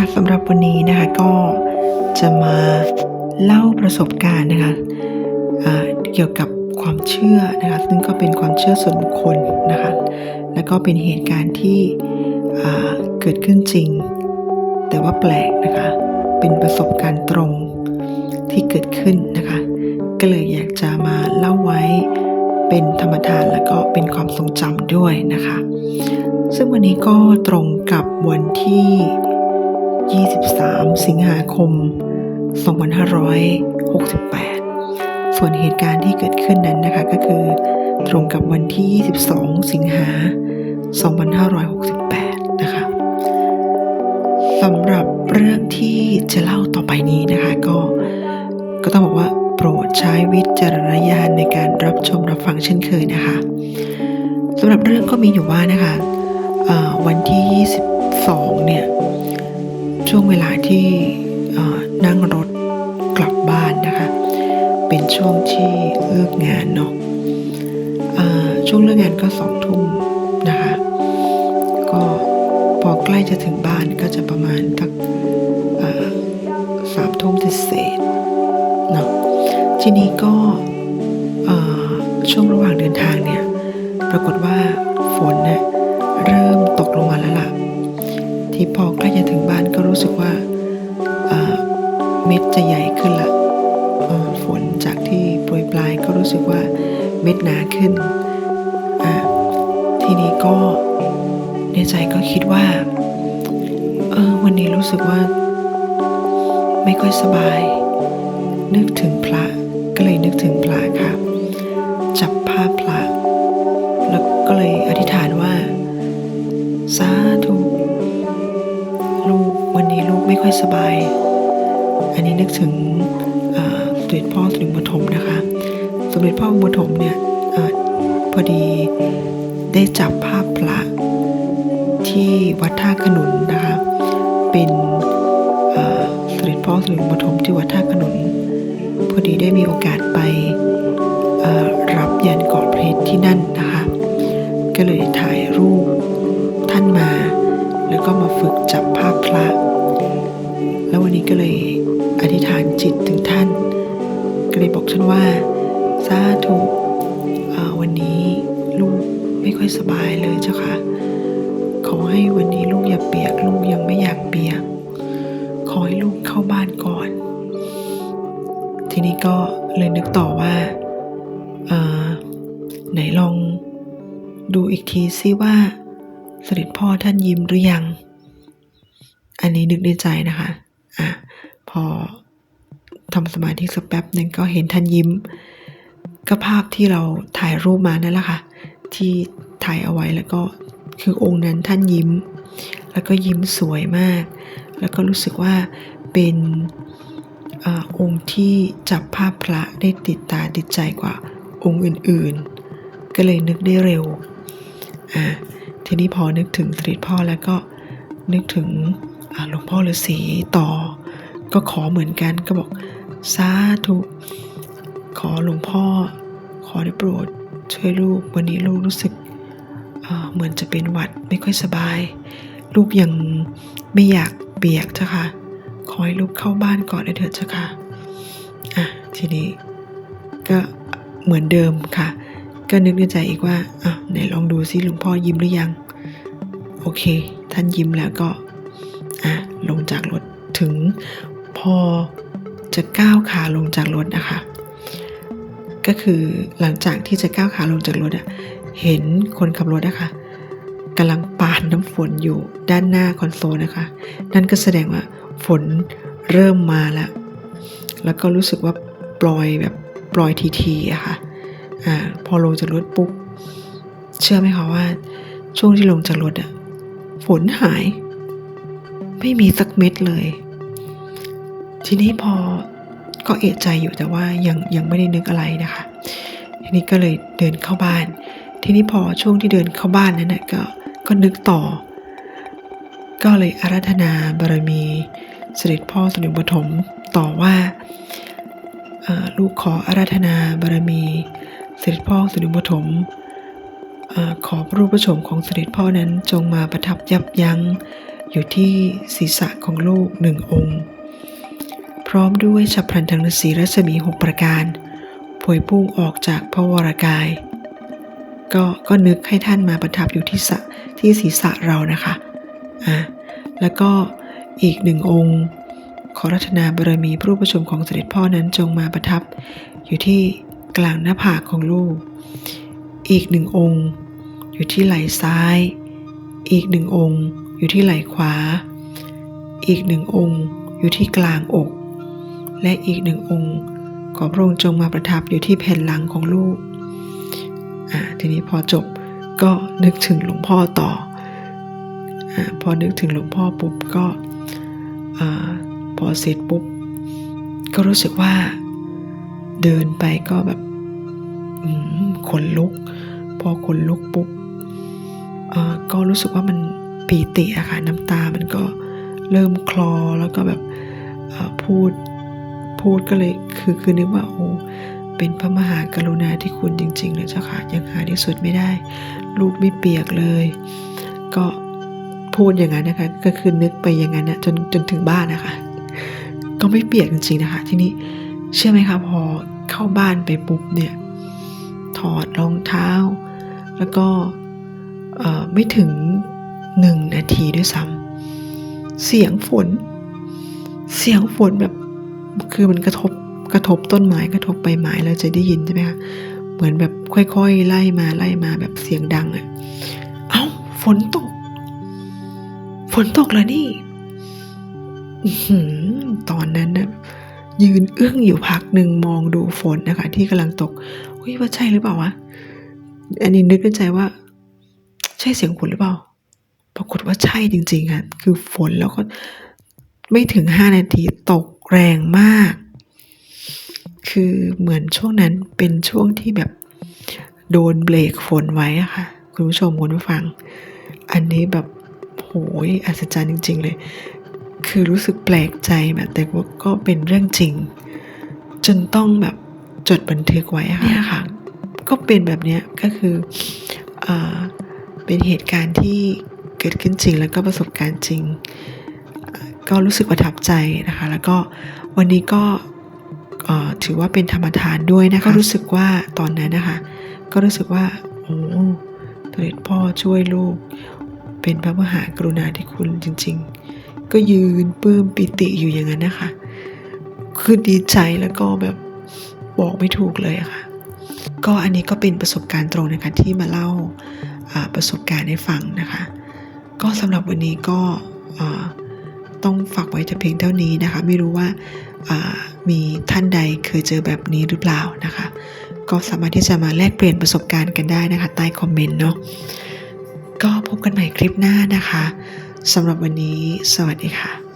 คะสำหรับวันนี้นะคะก็จะมาเล่าประสบการณ์นะคะอ่าเกี่ยวกับความเชื่อนะคะซึ่งก็เป็นความเชื่อส่วนบุคคลนะคะแล้วก็เป็นเหตุการณ์ที่เกิดขึ้นจริง แต่ว่าแปลกนะคะเป็นประสบการณ์ตรงที่เกิดขึ้นนะคะก็เลยอยากจะมาเล่าไว้เป็นธรรมทานแล้วก็เป็นความทรงจำด้วยนะคะ ซึ่งวันนี้ก็ตรงกับวันที่ 23 สิงหาคม 2568 ส่วนเหตุการณ์ที่เกิดขึ้นนั้นนะคะก็คือ ตรงกับวันที่ 22 สิงหา 2568 นะคะสำหรับเรื่องที่จะเล่าต่อไปนี้นะคะก็ก็ต้องบอกว่าโปรดใช้วิจารณญาณในการรับชมรับฟังเช่นเคยนะคะสำหรับเรื่องก็มีอยู่ว่านะคะวันที่ 22 เนี่ย ช่วงเวลาที่นั่งรถกลับบ้านนะคะ เป็นช่วงที่เลิกงานเนาะช่วงเลิกงานก็สองทุ่มนะคะ ก็พอใกล้จะถึงบ้านก็จะประมาณทักสามทุ่มเศษเนาะทีนี้ก็ช่วงระหว่างเดินทางเนี่ย ปรากฏว่าฝนเนี่ย อใกล้จะถึงบ้านก็รู้สึกว่าเม็ดจะใหญ่ขึ้นละฝนจากที่โปรยปลายก็รู้สึกว่าเม็ดหนาขึ้น ทีนี้ก็ในใจก็คิดว่า เออวันนี้รู้สึกว่า ไม่ค่อยสบาย นึกถึงพระก็เลยนึกถึงพระค่ะ จับภาพพระ ไม่ค่อยสบาย อันนี้นึกถึงสมเด็จพ่อสมเด็จปฐมนะคะ สมเด็จพ่อปฐมเนี่ยอพอดีได้จับภาพพระที่วัดท่าขนุนนะคะ เป็นสมเด็จพ่อสมเด็จปฐมที่วัดท่าขนุน พอดีได้มีโอกาสไปรับยันเกาะเพชรที่นั่นนะคะ ก็เลยถ่ายรูปท่านมา แล้วก็มาฝึกจับภาพพระ วันนี้ก็เลยอธิษฐานจิตถึงท่าน ก็เลยบอกท่านว่าสาธุวันนี้ลูกไม่ค่อยสบายเลยเจ้าค่ะ ขอให้วันนี้ลูกอย่าเปียกลูกยังไม่อยากเปียก ขอให้ลูกเข้าบ้านก่อน ทีนี้ก็เลยนึกต่อว่าไหนลองดูอีกทีซิว่าเสด็จพ่อท่านยิ้มหรือยัง อันนี้นึกในใจนะคะ พอทำสมาธิสักแป๊บหนึ่งก็เห็นท่านยิ้ม ก็ภาพที่เราถ่ายรูปมานั่นแหละค่ะ ที่ถ่ายเอาไว้แล้วก็คือองค์นั้นท่านยิ้ม แล้วก็ยิ้มสวยมาก แล้วก็รู้สึกว่าเป็นอองค์ที่จับภาพพระได้ติดตาติดใจกว่าองค์อื่นๆ ก็เลยนึกได้เร็วอ่าทีนี้พอนึกถึงสเด็จพ่อแล้วก็นึกถึงหลวงพ่อฤาษีต่อ ก็ขอเหมือนกันก็บอกสาธุขอหลวงพ่อ ขอได้โปรด ช่วยลูกวันนี้ลูกรู้สึกเหมือนจะเป็นหวัดไม่ค่อยสบาย ลูกยังไม่อยากเปียกเจ้าค่ะ ขอให้ลูกเข้าบ้านก่อนได้เถิดเจ้าค่ะอะทีนี้ก็เหมือนเดิมค่ะ ก็นึกในใจอีกว่าอะไหนลองดูซิหลวงพ่อยิ้มหรือยัง โอเค ท่านยิ้มแล้วก็อะลงจากรถถึง พอจะก้าวขาลงจากรถนะคะ ก็คือหลังจากที่จะก้าวขาลงจากรถอะเห็นคนขับรถนะคะกำลังปาดน้ำฝนอยู่ด้านหน้าคอนโซลนะคะ นั่นก็แสดงว่าฝนเริ่มมาแล้ว แล้วก็รู้สึกว่าปล่อยแบบปล่อยทีๆอะค่ะอ่าพอลงจากรถปุ๊บ เชื่อไหมคะว่า ช่วงที่ลงจากรถอะฝนหาย ไม่มีสักเม็ดเลย ทีนี้พอก็เอะใจอยู่แต่ว่ายังยังไม่ได้นึกอะไรนะคะ ทีนี้ก็เลยเดินเข้าบ้าน ทีนี้พอช่วงที่เดินเข้าบ้านนั้นนะก็ก็นึกต่อ ก็เลยอาราธนาบารมีเสด็จพ่อสมเด็จปฐมต่อว่าลูกขออาราธนาบารมี เสด็จพ่อสมเด็จปฐมอขอพระรูปพระโฉมของเสด็จพ่อนั้นจงมาประทับยับยั้งอยู่ที่ศีรษะของลูกหนึ่งองค์ พร้อมด้วยฉับพลันทางฤาษีรัศมีหกประการพวยพุ่งออกจากพระวรากาย ก็ก็นึกให้ท่านมาประทับอยู่ที่สะที่ศีรษะเรานะคะอะแล้วก็อีกหนึ่งองค์ ขอรัตนาบารมีพระรูปประชมของเสด็จพ่อนั้นจงมาประทับ อยู่ที่กลางหน้าผากของลูก อีกหนึ่งองค์ อยู่ที่ไหล่ซ้าย อีกหนึ่งองค์ อยู่ที่ไหล่ขวา อีกหนึ่งองค์ อยู่ที่กลางอก และอีกหนึ่งองค์ ขอพระองค์จงมาประทับอยู่ที่แผ่นหลังของลูกอ่าทีนี้พอจบก็นึกถึงหลวงพ่อต่ออ่าพอนึกถึงหลวงพ่อปุ๊บก็อ่าพอเสร็จปุ๊บก็รู้สึกว่าเดินไปก็แบบอืมขนลุก พอขนลุกปุ๊บอ่อก็รู้สึกว่ามันปีติอะค่ะน้ำตามันก็เริ่มคลอแล้วก็แบบพูด พูดก็เลยคือคือนึกว่าโอ้เป็นพระมหากรุณาธิคุณจริงๆเลยเจ้าค่ะยังหาที่สุดไม่ได้ ลูกไม่เปียกเลย ก็พูดอย่างนั้นนะคะ ก็คือนึกไปอย่างนั้นนะจนจนถึงบ้านนะคะ ก็ไม่เปียกจริงๆนะคะ ทีนี้เชื่อไหมคะพอเข้าบ้านไปปุ๊บเนี่ยถอดรองเท้า แล้วก็ไม่ถึงหนึ่งนาทีด้วยซ้ำเสียงฝน เสียงฝนแบบ คือมันกระทบกระทบต้นไม้กระทบใบไม้แล้วจะได้ยินใช่ไหมคะเหมือนแบบค่อยๆ ไล่มาไล่มาแบบเสียงดังอะเอ้าฝนตก ฝนตกแล้วนี่อตอนนั้นนะยืนอึ้งอยู่พักหนึ่งมองดูฝนนะคะ ที่กำลังตกเฮ้ยว่าใช่หรือเปล่าวะอันนี้นึกในใจว่า ใช่เสียงฝนหรือเปล่า ปรากฏว่าใช่จริงๆค่ะคือฝนแล้วก็ไม่ถึงห้านาทีตก แรงมาก คือเหมือนช่วงนั้นเป็นช่วงที่แบบโดนเบรกฝนไว้อะค่ะ คุณผู้ชมคุณผู้ฟัง อันนี้แบบโหยอัศจรรย์จริง ๆ เลย คือรู้สึกแปลกใจแบบแต่ว่าก็เป็นเรื่องจริง จนต้องแบบจดบันทึกไว้อะค่ะเนี่ยค่ะ ก็เป็นแบบเนี้ยก็คืออ่าเป็นเหตุการณ์ที่เกิดขึ้นจริงแล้วก็ประสบการณ์จริงอ่า ก็รู้สึกประทับใจนะคะ แล้วก็วันนี้ก็เอ่อถือว่าเป็นธรรมทานด้วยนะคะก็รู้สึกว่าตอนนั้นนะคะ ก็รู้สึกว่าโอ้เสด็จพ่อช่วยลูก เป็นพระมหากรุณาธิคุณจริง ๆ ก็ยืนปลื้มปิติอยู่อย่างนั้นนะคะ คือดีใจแล้วก็แบบบอกไม่ถูกเลยอะค่ะ ก็อันนี้ก็เป็นประสบการณ์ตรงนะคะที่มาเล่าอ่าประสบการณ์ให้ฟังนะคะ ก็สำหรับวันนี้ก็อ่า ต้องฝากไว้แต่เพียงเท่านี้นะคะ ไม่รู้ว่าอ่ามีท่านใดเคยเจอแบบนี้หรือเปล่านะคะ ก็สามารถที่จะมาแลกเปลี่ยนประสบการณ์กันได้นะคะ ใต้คอมเมนต์เนาะก็พบกันใหม่คลิปหน้านะคะสำหรับวันนี้ สวัสดีค่ะ